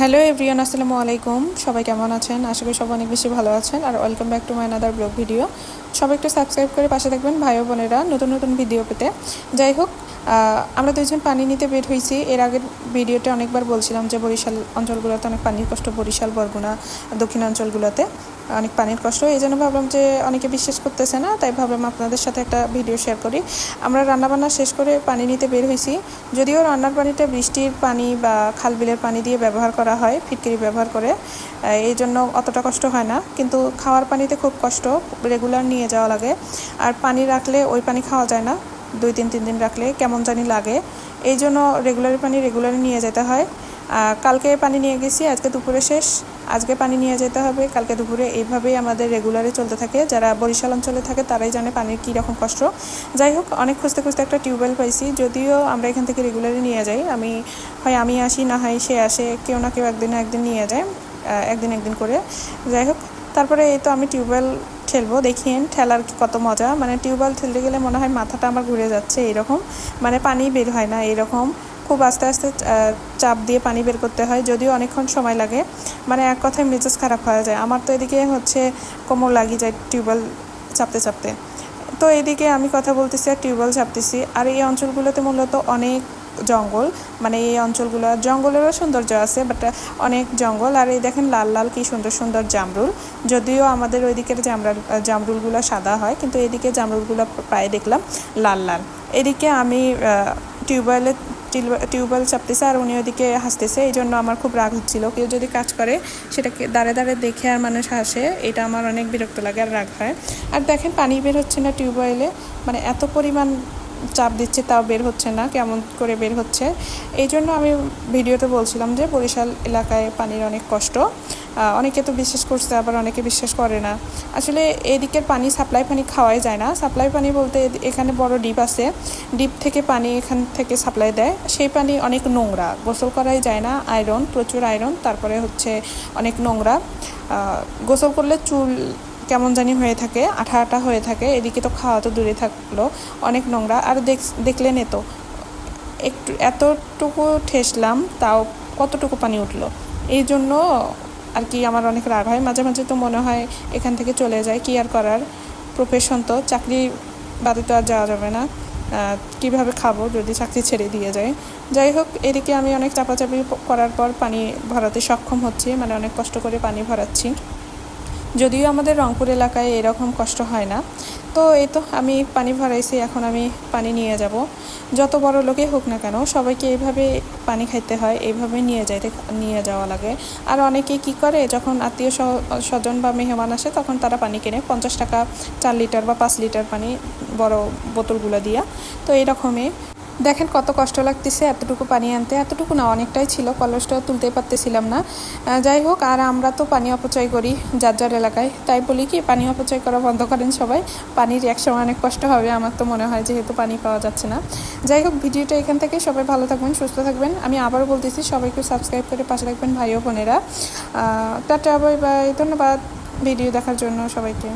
Hello everyone আসসালামু আলাইকুম সবাই কেমন আছেন? আশা করি সবাই অনেক বেশি ভালো আছেন। আর welcome back to my another blog video সবাই একটু সাবস্ক্রাইব করে পাশে থাকবেন ভাই বোনেরা নতুন নতুন ভিডিও পেতে। যাই হোক আমরা দুইজন পানি নিতে বের হয়েছি। এর আগের ভিডিওতে অনেকবার বলছিলাম যে বরিশাল অঞ্চলগুলোতে অনেক পানির কষ্ট, বরিশাল, বরগুনা দক্ষিণ অঞ্চলগুলোতে অনেক পানির কষ্ট। এই জন্য ভাবলাম যে অনেকে বিশ্বাস করতেছে না, তাই ভাবলাম আপনাদের সাথে একটা ভিডিও শেয়ার করি। আমরা রান্নাবান্না শেষ করে পানি নিতে বের হয়েছি। যদিও রান্নার পানিটা বৃষ্টির পানি বা খাল বিলের পানি দিয়ে ব্যবহার করা হয়, ফিটকিরি ব্যবহার করে। এই জন্য অতটা কষ্ট হয় না। কিন্তু খাওয়ার পানিতে খুব কষ্ট, রেগুলার নিয়ে যাওয়া লাগে। আর পানি রাখলে ওই পানি খাওয়া যায় না। দুই তিন তিন দিন রাখলে কেমন জানি লাগে। এই জন্য রেগুলার পানি রেগুলারই নিয়ে যেতে হয়। কালকে পানি নিয়ে গেছি, আজকে দুপুরে শেষ। আজকে পানি নিয়ে যেতে হবে। কালকে দুপুরে এইভাবেই আমাদের রেগুলারে চলতে থাকে। যারা বরিশাল অঞ্চলে থাকে, তারাই জানে পানির কী রকম কষ্ট। যাই হোক, অনেক খুঁজতে খুঁজতে একটা টিউবওয়েল পাইছি। যদিও আমরা এখান থেকে রেগুলারই নিয়ে যাই। আমি, হয় আমি আসি, না হয় সে আসে। কেউ না কেউ একদিন না একদিন নিয়ে যায় একদিন একদিন করে। যাই হোক, তারপরে এই তো আমি টিউবওয়েল ঠেলবো দেখিয়েন ঠেলার কত মজা। মানে টিউবওয়েল ঠেলতে গেলে মনে হয় মাথাটা আমার ঘুরে যাচ্ছে এরকম। মানে পানি বের হয় না এরকম। খুব আস্তে আস্তে চাপ দিয়ে পানি বের করতে হয়, যদিও অনেকক্ষণ সময় লাগে। মানে এক কথায় মেজাজ খারাপ হয়ে যায়। আমার তো এদিকে হচ্ছে কোমর লাগিয়ে যায় টিউবওয়েল চাপতে চাপতে। তো এদিকে আমি কথা বলতেছি আর টিউবওয়েল চাপতেছি। আর এই অঞ্চলগুলোতে মূলত অনেক জঙ্গল। মানে এই অঞ্চলগুলো, জঙ্গলেরও সৌন্দর্য আছে বাট অনেক জঙ্গল। আর এই দেখেন লাল লাল কি সুন্দর সুন্দর জামরুল। যদিও আমাদের ওইদিকের জামরাল জামরুলগুলো সাদা হয়, কিন্তু এদিকে জামরুলগুলো প্রায় দেখলাম লাল লাল। এদিকে আমি টিউবওয়েলে টিউবওয়েল চাপতেছে আর উনি ওদিকে হাসতেছে এই জন্য আমার খুব রাগ হচ্ছিল। কেউ যদি কাজ করে, সেটাকে দাঁড়ে দাঁড়ে দেখে আর মানুষ হাসে, এটা আমার অনেক বিরক্ত লাগে আর রাগ হয়। আর দেখেন, পানি বের হচ্ছে না টিউবওয়েলে মানে এত পরিমাণ চাপ দিচ্ছে, তাও বের হচ্ছে না, কেমন করে বের হচ্ছে। এই জন্য আমি ভিডিওতে বলছিলাম যে বরিশাল এলাকায় পানির অনেক কষ্ট। অনেকে তো বিশ্বাস করছে, আবার অনেকে বিশ্বাস করে না। আসলে এদিকের পানি, সাপ্লাই পানি খাওয়াই যায় না। সাপ্লাই পানি বলতে এখানে বড় ডিপ আছে। ডিপ থেকে পানি এখান থেকে সাপ্লাই দেয়। সেই পানি অনেক নোংরা। গোসল করাই যায় না। আয়রন, প্রচুর আয়রন। তারপরে হচ্ছে অনেক নোংরা। গোসল করলে চুল কেমন জানি হয়ে থাকে আঠা আঠা হয়ে থাকে। এদিকে তো খাওয়া তো দূরে থাকল। অনেক নোংরা। আর দেখ দেখলেন তো, একটু এতটুকু ঠেসলাম, তাও কতটুকু পানি উঠল? এই জন্য আর কি আমার অনেক রাগ হয়। মাঝে মাঝে তো মনে হয় এখান থেকে চলে যায়, কি আর করার? প্রফেশন তো, চাকরি বাদে তো আর যাওয়া যাবে না। কীভাবে খাব যদি চাকরি ছেড়ে দিয়ে যায়? যাই হোক, এদিকে আমি অনেক চাপাচাপি করার পর পানি ভরাতে সক্ষম হচ্ছি মানে অনেক কষ্ট করে পানি ভরাচ্ছি। যদিও আমাদের রংপুর এলাকায় এরকম কষ্ট হয় না। তো এই তো আমি পানি ভরাইছি, এখন আমি পানি নিয়ে যাব। যত বড় লোকে হোক না কেন, সবাইকে এইভাবে পানি খাইতে হয়, এইভাবে নিয়ে যাইতে, নিয়ে যাওয়া লাগে। আর অনেকে কি করে, যখন আত্মীয় স্ব- স্বজন বা মেহমান আসে, তখন তারা পানি কেনে। পঞ্চাশ টাকা চার লিটার বা পাঁচ লিটার পানি বড় বোতলগুলো দিয়া। তো এইরকমই দেখেন কত কষ্ট লাগতেছে এতটুকু পানি আনতে। এতটুকু না, অনেকটাই ছিল, কলসটাও তুলতে পারতেছিলাম না। যাই হোক, আর আমরা তো পানি অপচয় করি যার যার এলাকায়। তাই বলি কি, পানি অপচয় করা বন্ধ করেন সবাই। পানির একসময় অনেক কষ্ট হবে, আমার তো মনে হয় যেহেতু পানি পাওয়া যাচ্ছে না। যাই হোক, ভিডিওটা এখান থেকে সবাই ভালো থাকবেন, সুস্থ থাকবেন। আমি আবারও বলতেছি সবাইকে সাবস্ক্রাইব করে পাশে রাখবেন ভাই ও বোনেরা। টাটা বাই বাই ধন্যবাদ ভিডিও দেখার জন্য সবাইকে।